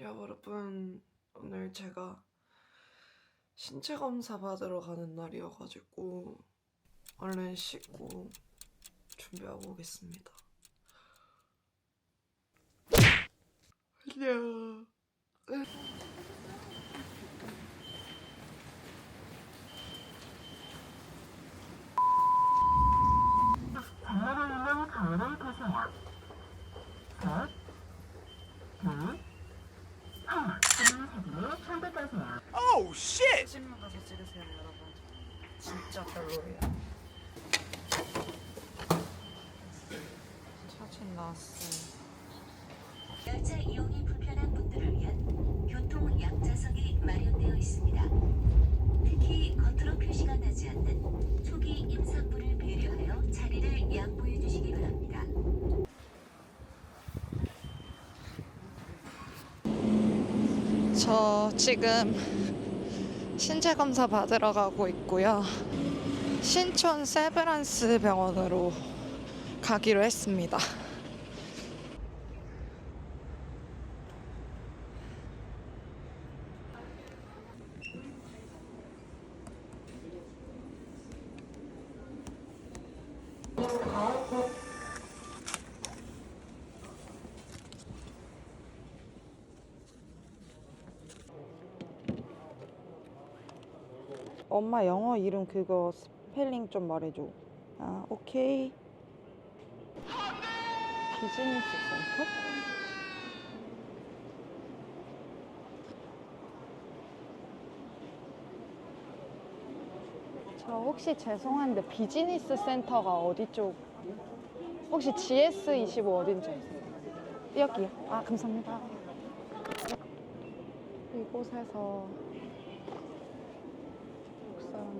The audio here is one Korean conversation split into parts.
여러분 오늘 제가 신체 검사 받으러 가는 날이어가지고 얼른 씻고 준비하고 오겠습니다. 안녕. 전화번호로 거울을 보세요. 셋, 둘, 하나. 전화 사진을 첨부하세요. Oh shit! 사진만 가서 찍으세요 여러분. 진짜 별로예요. 사진 나왔어요. 열차 이용이 불편한 분들을 위한 교통 양자석이 마련되어 있습니다. 특히 겉으로 표시가 나지 않는 초기 임산부를 배려하여 자리를 양보해 주시기 바랍니다. 저 지금 신체 검사 받으러 가고 있고요. 신촌 세브란스 병원으로 가기로 했습니다. 엄마 영어 이름 그거 스펠링 좀 말해줘. 아, 오케이. 비즈니스 센터? 저 혹시 죄송한데 비즈니스 센터가 어디 쪽? 혹시 GS25 어딘지? 여기요. 아, 감사합니다. 이곳에서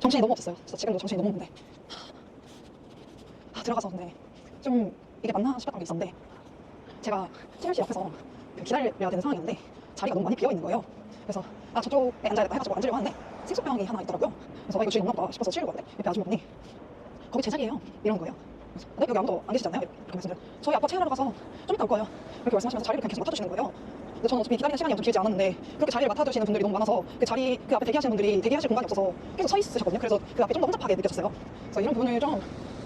정신이 너무 없었어요. 진짜 지금도 정신이 너무 없는데 아, 들어가서 근데 좀 이게 맞나 싶었던 게 있었는데 제가 채널씨 옆에서 그 기다려야 되는 상황이었는데 자리가 너무 많이 비어 있는 거예요. 그래서 아 저쪽에 앉아야겠다 해가지고 앉으려고 하는데 생수병이 하나 있더라고요. 그래서 아 이거 주인 없나 보다 싶어서 치우려고 하는데 옆에 아주머니 거기 제 자리예요. 이런 거예요. 그래서 네 여기 아무도 안 계시잖아요. 이렇게 말씀드려 저희 아빠 체하러 가서 좀 이따 올 거예요. 이렇게 말씀하시면서 자리를 계속 맡아주시는 거예요. 근데 저는 어차피 기다리는 시간이 엄청 길지 않았는데 그렇게 자리를 맡아주시는 분들이 너무 많아서 그 자리 그 앞에 대기하시는 분들이 대기하실 공간이 없어서 계속 서 있으셨거든요. 그래서 그 앞에 좀 더 혼잡하게 느껴졌어요. 그래서 이런 부분을 좀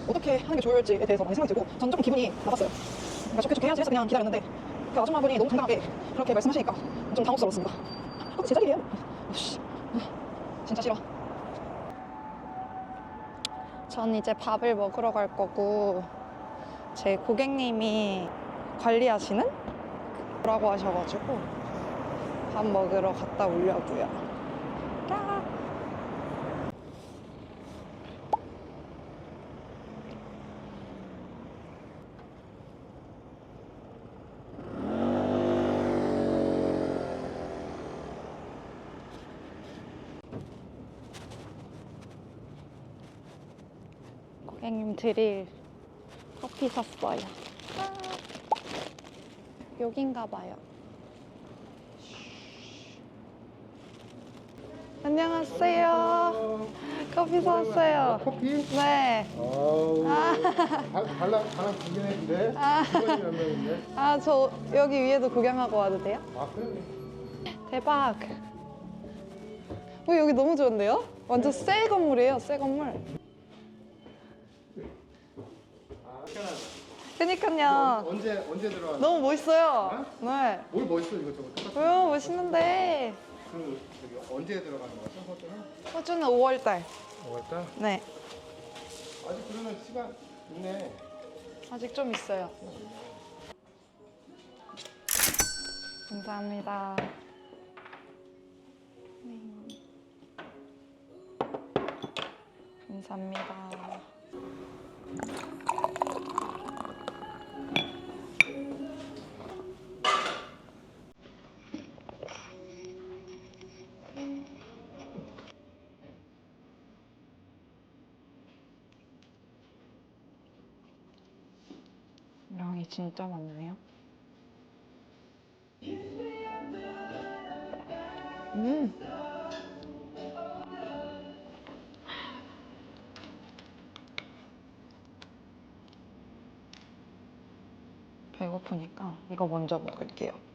어떻게 하는 게 좋을지에 대해서 많이 생각이 들고 저는 조금 기분이 나빴어요. 그러니까 좋게 좋게 해야지 해서 그냥 기다렸는데 그 아줌마분이 너무 당당하게 그렇게 말씀하시니까 좀 당혹스러웠습니다. 그것도 제 자리예요. 아씨, 진짜 싫어. 전 이제 밥을 먹으러 갈 거고 제 고객님이 관리하시는 라고 하셔가지고 밥 먹으러 갔다 오려고요. 까. 고객님 드릴 커피 샀어요. 아, 여긴가 봐요. 안녕하세요. 커피 샀어요. 커피? 네. 아우, 아. 발- 발랑 발랑 구경했는데. 아. 아, 저 여기 위에도 구경하고 와도 돼요? 아 그래? 대박. 어, 여기 너무 좋은데요? 완전 새 건물이에요, 새 건물. 그니까요. 언제 언제 들어왔어? 너무 멋있어요. 네. 뭘 멋있어 이거 저거. 똑같은 왜요? 멋있는데. 그 저기 언제 들어가는 거죠? 호주는? 호주는 5월달. 5월달? 네. 아직 그러면 시간 있네. 아직 좀 있어요. 감사합니다. 네. 감사합니다. 진짜 많네요. 음. 배고프니까 이거 먼저 먹을게요.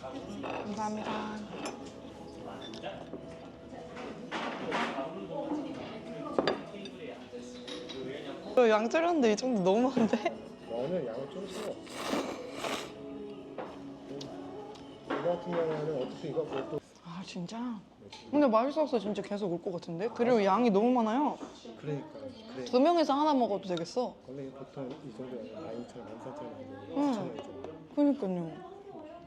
감사합니다. 양 줄였는데 이 정도 너무 많은데? 너는 양을 좀 써. 이거 같은 경우에는 어떻게 이거 그것도 아 진짜? 근데 맛있어서 진짜 계속 올 것 같은데? 그리고 양이 너무 많아요. 그러니까 그래. 두 명에서 하나 먹어도 되겠어. 원래 보통 이 정도 12,000원, 13,000원 응. 2,000원이죠. 그니까요.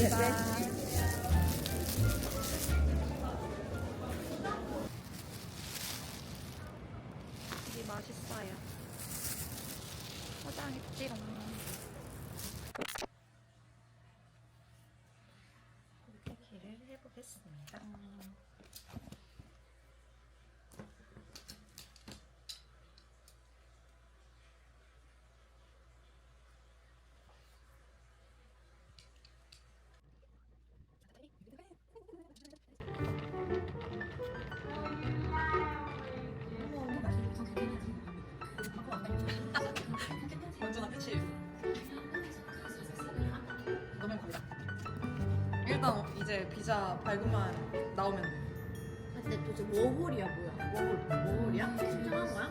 되게 맛있어요. 포장했지롱. 고기를 해보겠습니다. 일단 이제 비자 발급만 나오면 돼. 근데 도대체 워홀이야 뭐야? 워홀 워홀이야? 하는 거야?